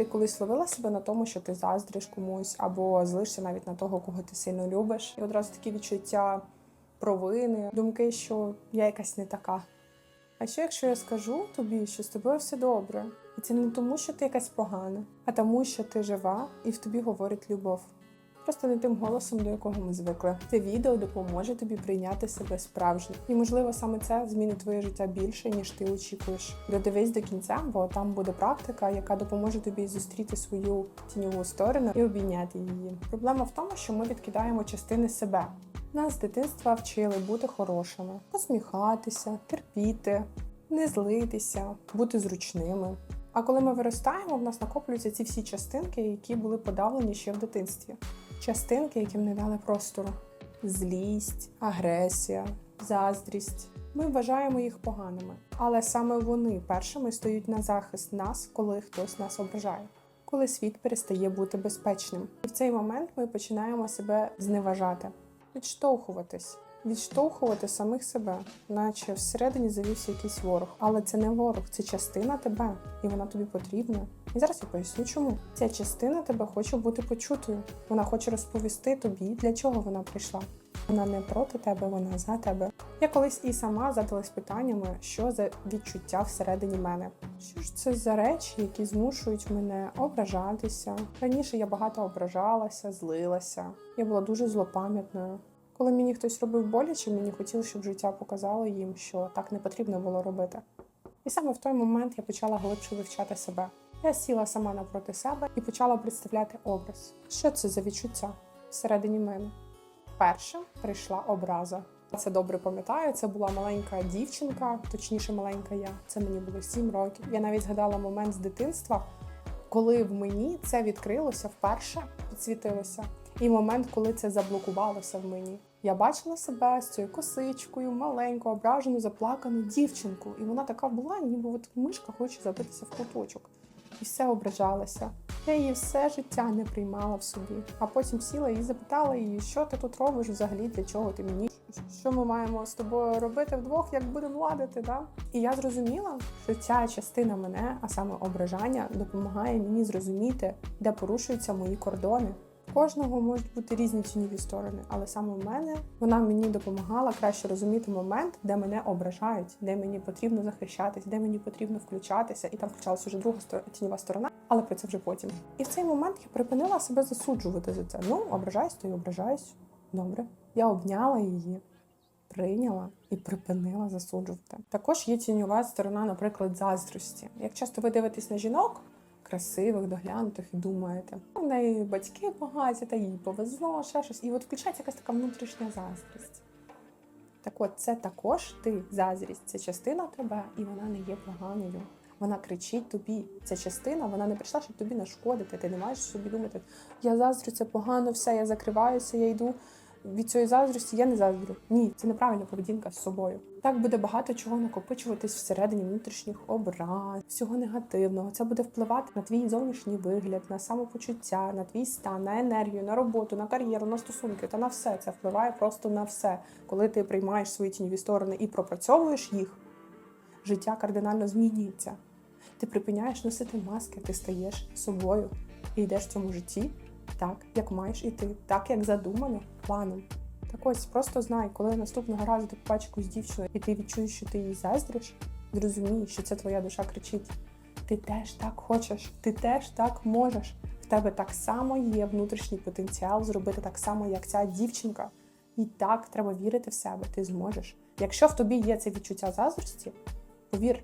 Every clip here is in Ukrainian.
Ти колись ловила себе на тому, що ти заздриш комусь, або злишся навіть на того, кого ти сильно любиш, і одразу такі відчуття провини, думки, що я якась не така. А що якщо я скажу тобі, що з тобою все добре? І це не тому, що ти якась погана, а тому, що ти жива і в тобі говорить любов. Просто не тим голосом, до якого ми звикли. Це відео допоможе тобі прийняти себе справжнім. І можливо саме це змінить твоє життя більше, ніж ти очікуєш. Додивись до кінця, бо там буде практика, яка допоможе тобі зустріти свою тіньову сторону і обійняти її. Проблема в тому, що ми відкидаємо частини себе. Нас з дитинства вчили бути хорошими, посміхатися, терпіти, не злитися, бути зручними. А коли ми виростаємо, в нас накоплюються ці всі частинки, які були подавлені ще в дитинстві. Частинки, яким не дали простору: злість, агресія, заздрість. Ми вважаємо їх поганими, але саме вони першими стають на захист нас, коли хтось нас ображає, коли світ перестає бути безпечним. І в цей момент ми починаємо себе зневажати, відштовхуватись, відштовхувати самих себе, наче всередині завівся якийсь ворог. Але це не ворог, це частина тебе, і вона тобі потрібна. І зараз я поясню, чому ця частина тебе хоче бути почутою. Вона хоче розповісти тобі, для чого вона прийшла. Вона не проти тебе, вона за тебе. Я колись і сама задалась питаннями, що за відчуття всередині мене. Що ж це за речі, які змушують мене ображатися? Раніше я багато ображалася, злилася. Я була дуже злопам'ятною. Коли мені хтось робив боляче, мені хотілося, щоб життя показало їм, що так не потрібно було робити. І саме в той момент я почала глибше вивчати себе. Я сіла сама напроти себе і почала представляти образ. Що це за відчуття всередині мене? Першим прийшла образа. Це добре пам'ятаю. Це була маленька дівчинка, точніше, маленька я. Це мені було 7 років. Я навіть згадала момент з дитинства, коли в мені це відкрилося вперше, підсвітилося. І момент, коли це заблокувалося в мені. Я бачила себе з цією косичкою, маленьку, ображену, заплакану дівчинку. І вона така була, ніби от мишка хоче забитися в куточок. І все ображалася. Я її все життя не приймала в собі. А потім сіла і запитала її, що ти тут робиш взагалі, для чого ти мені? Що ми маємо з тобою робити вдвох, як будемо ладити? Да? І я зрозуміла, що ця частина мене, а саме ображання, допомагає мені зрозуміти, де порушуються мої кордони. Кожного можуть бути різні тіньові сторони, але саме в мене вона мені допомагала краще розуміти момент, де мене ображають, де мені потрібно захищатись, де мені потрібно включатися, і там включалася вже друга тіньова сторона, але про це вже потім. І в цей момент я припинила себе засуджувати за це. Ну, ображаюсь, то й ображаюсь. Добре. Я обняла її, прийняла і припинила засуджувати. Також є тіньова сторона, наприклад, заздрості. Як часто ви дивитесь на жінок, красивих, доглянутих і думаєте, «Ну, в неї батьки багаті, та їй повезло, ще щось. І от включається якась така внутрішня заздрість. Так от, це також ти заздрість, це частина тебе, і вона не є поганою. Вона кричить тобі. Ця частина, вона не прийшла, щоб тобі нашкодити. Ти не маєш собі думати, я заздрю, це погано, все, я закриваюся, я йду. Від цієї заздрості я не заздрю. Ні, це неправильна поведінка з собою. Так буде багато чого накопичуватись всередині внутрішніх образ, всього негативного. Це буде впливати на твій зовнішній вигляд, на самопочуття, на твій стан, на енергію, на роботу, на кар'єру, на стосунки та на все. Це впливає просто на все. Коли ти приймаєш свої тіньові сторони і пропрацьовуєш їх, життя кардинально змінюється. Ти припиняєш носити маски, ти стаєш собою і йдеш в цьому житті так, як маєш іти, так як задумано планом. Так ось просто знай, коли наступного разу ти побачиш якусь дівчину, і ти відчуєш, що ти її заздриш, зрозумій, що це твоя душа кричить. Ти теж так хочеш, ти теж так можеш. В тебе так само є внутрішній потенціал зробити так само, як ця дівчинка. І так треба вірити в себе, ти зможеш. Якщо в тобі є це відчуття заздрості, повір,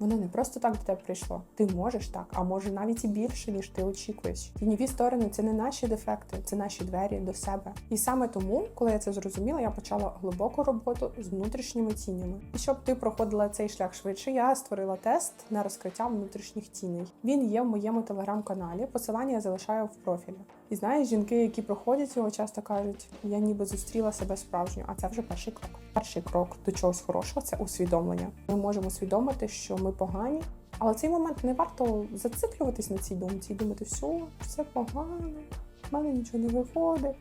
Воно не просто так до тебе прийшло. Ти можеш так, а може навіть і більше, ніж ти очікуєш. Тіньові сторони це не наші дефекти, це наші двері до себе. І саме тому, коли я це зрозуміла, я почала глибоку роботу з внутрішніми тінями. І щоб ти проходила цей шлях швидше, я створила тест на розкриття внутрішніх тіней. Він є в моєму телеграм-каналі. Посилання я залишаю в профілі. І знаєш, жінки, які проходять його, часто кажуть, я ніби зустріла себе справжньо, а це вже перший крок. Перший крок до чогось хорошого це усвідомлення. Ми можемо усвідомити, що ми погані, але в цей момент не варто зациклюватись на цій думці і думати, все, все погано, в мене нічого не виходить.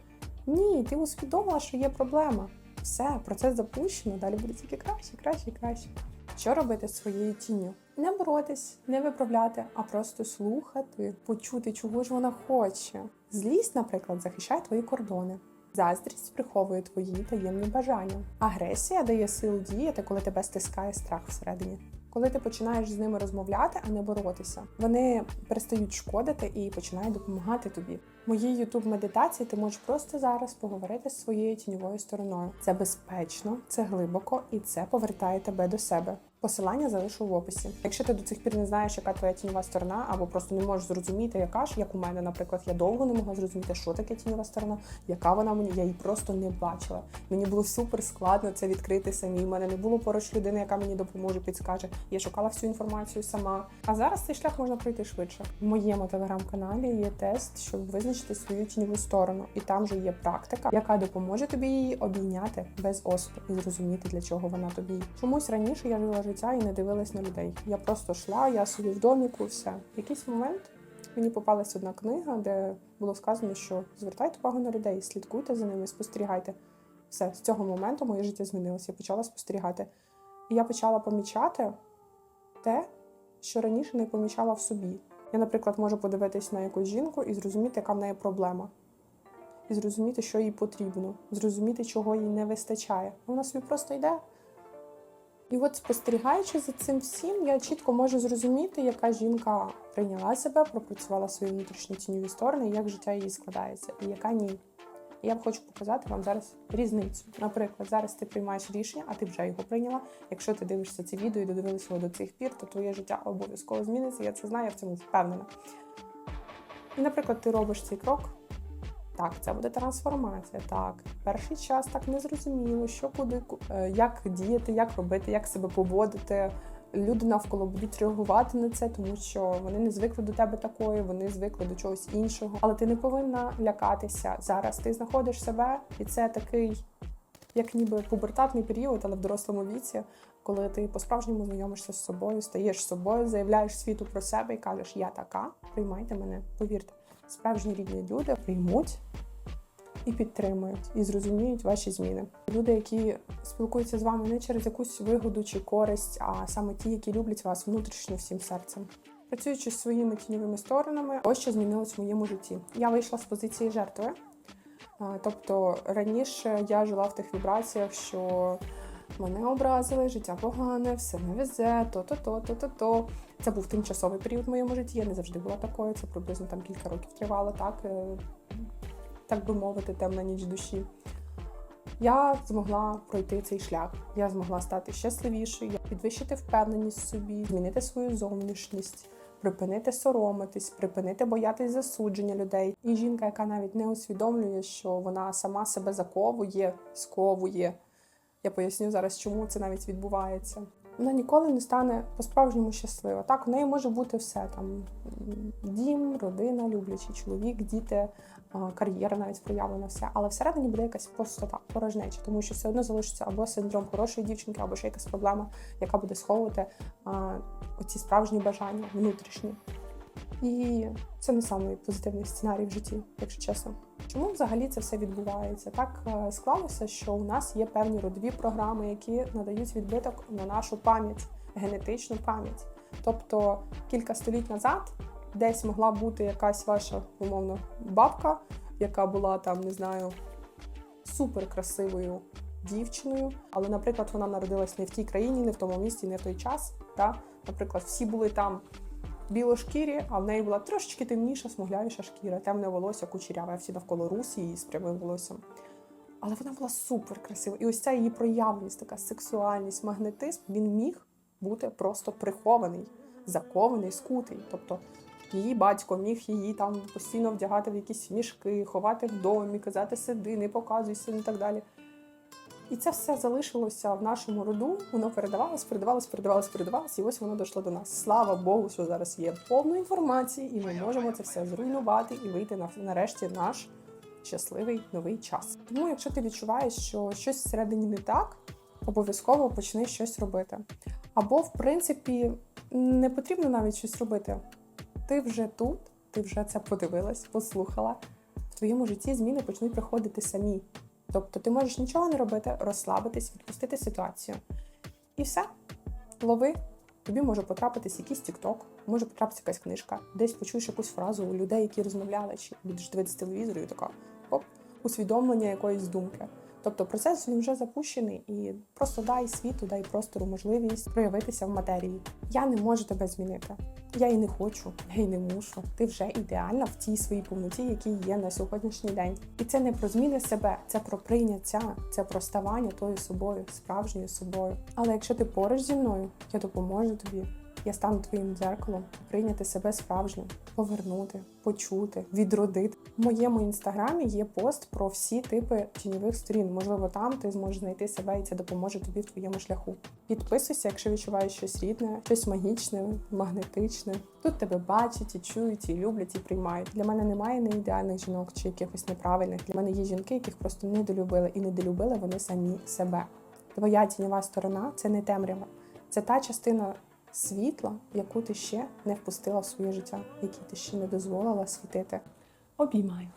Ні, ти усвідомила, що є проблема. Все, процес запущено, далі буде тільки краще, краще, краще. Що робити з своєю тінню? Не боротись, не виправляти, а просто слухати, почути, чого ж вона хоче. Злість, наприклад, захищає твої кордони. Заздрість приховує твої таємні бажання. Агресія дає силу діяти, коли тебе стискає страх всередині. Коли ти починаєш з ними розмовляти, а не боротися, вони перестають шкодити і починають допомагати тобі. В моїй youtube медитації ти можеш просто зараз поговорити з своєю тіньовою стороною. Це безпечно, це глибоко і це повертає тебе до себе. Посилання залишу в описі. Якщо ти до цих пір не знаєш, яка твоя тіньова сторона, або просто не можеш зрозуміти, яка ж, як у мене, наприклад, я довго не могла зрозуміти, що таке тіньова сторона, яка вона мені, я її просто не бачила. Мені було супер складно це відкрити самі. У мене не було поруч людини, яка мені допоможе, підскаже. Я шукала всю інформацію сама. А зараз цей шлях можна пройти швидше. В моєму телеграм-каналі є тест, щоб визначити свою тіньову сторону, і там же є практика, яка допоможе тобі її обійняти без осуду і зрозуміти, для чого вона тобі. Чомусь раніше я жила життя і не дивилась на людей. Я просто йшла, я собі в доміку, все. В якийсь момент мені попалась одна книга, де було сказано, що звертайте увагу на людей, слідкуйте за ними, спостерігайте. Все, з цього моменту моє життя змінилося. Я почала спостерігати. І я почала помічати те, що раніше не помічала в собі. Я, наприклад, можу подивитись на якусь жінку і зрозуміти, яка в неї проблема. І зрозуміти, що їй потрібно, зрозуміти, чого їй не вистачає. Вона собі просто йде. І от спостерігаючи за цим всім, я чітко можу зрозуміти, яка жінка прийняла себе, пропрацювала свої внутрішні тіньові сторони, як життя її складається, і яка ні. Я б хочу показати вам зараз різницю. Наприклад, зараз ти приймаєш рішення, а ти вже його прийняла. Якщо ти дивишся це відео і додивилися його до цих пір, то твоє життя обов'язково зміниться. Я це знаю, я в цьому впевнена. І, наприклад, ти робиш цей крок. Так, це буде трансформація. Так, перший час так не зрозуміло, що куди, е, як діяти, як робити, як себе поводити. Люди навколо будуть реагувати на це, тому що вони не звикли до тебе такої, вони звикли до чогось іншого. Але ти не повинна лякатися. Зараз ти знаходиш себе, і це такий, як ніби пубертатний період, але в дорослому віці, коли ти по-справжньому знайомишся з собою, стаєш собою, заявляєш світу про себе і кажеш, я така, приймайте мене. Повірте, справжні рідні люди приймуть і підтримують, і зрозуміють ваші зміни. Люди, які спілкуються з вами не через якусь вигоду чи користь, а саме ті, які люблять вас внутрішньо всім серцем. Працюючи з своїми тіньовими сторонами, ось що змінилось в моєму житті. Я вийшла з позиції жертви. Тобто раніше я жила в тих вібраціях, що мене образили, життя погане, все не везе, то-то, то, то-то, то. Це був тимчасовий період в моєму житті. Я не завжди була такою. Це приблизно там кілька років тривало, так, е, так би мовити, темна ніч душі. Я змогла пройти цей шлях. Я змогла стати щасливішою, підвищити впевненість в собі, змінити свою зовнішність, припинити соромитись, припинити боятись засудження людей. І жінка, яка навіть не усвідомлює, що вона сама себе заковує, сковує. Я поясню зараз, чому це навіть відбувається. Вона ніколи не стане по-справжньому щаслива. Так, у неї може бути все там дім, родина, люблячий чоловік, діти, кар'єра навіть проявлена все, але всередині буде якась пустота, порожнеча, тому що все одно залишиться або синдром хорошої дівчинки, або ще якась проблема, яка буде сховувати оці справжні бажання внутрішні. І це не самий позитивний сценарій в житті, якщо чесно. Чому взагалі це все відбувається? Так е, склалося, що у нас є певні родові програми, які надають відбиток на нашу пам'ять, генетичну пам'ять. Тобто кілька століть назад десь могла бути якась ваша умовно бабка, яка була там, не знаю, суперкрасивою дівчиною, але, наприклад, вона народилась не в тій країні, не в тому місті, не в той час. Та? Наприклад, всі були там білошкірі, а в неї була трошечки темніша, смуглявіша шкіра, темне волосся, кучеряве, всі навколо русі з прямим волоссям. Але вона була супер красива. І ось ця її проявленість, така сексуальність, магнетизм, він міг бути просто прихований, закований, скутий. Тобто її батько міг її там постійно вдягати в якісь мішки, ховати в домі, казати сиди, не показуйся і так далі. І це все залишилося в нашому роду, воно передавалось, передавалось, передавалось, передавалось, і ось воно дійшло до нас. Слава Богу, що зараз є повно інформації, і ми можемо це все зруйнувати і вийти на нарешті наш щасливий новий час. Тому, якщо ти відчуваєш, що щось всередині не так, обов'язково почни щось робити. Або, в принципі, не потрібно навіть щось робити. Ти вже тут, ти вже це подивилась, послухала. В твоєму житті зміни почнуть приходити самі. Тобто ти можеш нічого не робити, розслабитись, відпустити ситуацію. І все, лови Тобі може потрапитись якийсь тікток, може потрапитися якась книжка, десь почуєш якусь фразу у людей, які розмовляли, чи будеш дивитися телевізор, і така оп, усвідомлення якоїсь думки. Тобто процес він вже запущений, і просто дай світу, дай простору можливість проявитися в матерії. Я не можу тебе змінити. Я і не хочу, я і не мушу. Ти вже ідеальна в тій своїй повноті, якій є на сьогоднішній день. І це не про зміни себе, це про прийняття, це про ставання тою собою, справжньою собою. Але якщо ти поруч зі мною, я допоможу тобі. Я стану твоїм дзеркалом, прийняти себе справжнім, повернути, почути, відродити. В моєму інстаграмі є пост про всі типи тіньових сторін. Можливо, там ти зможеш знайти себе і це допоможе тобі в твоєму шляху. Підписуйся, якщо відчуваєш щось рідне, щось магічне, магнетичне. Тут тебе бачать, і чують, і люблять, і приймають. Для мене немає неідеальних жінок чи якихось неправильних. Для мене є жінки, яких просто недолюбили, і недолюбили вони самі себе. Твоя тіньова сторона це не темрява, це та частина світла, яку ти ще не впустила в своє життя, які ти ще не дозволила світити. Обіймаю.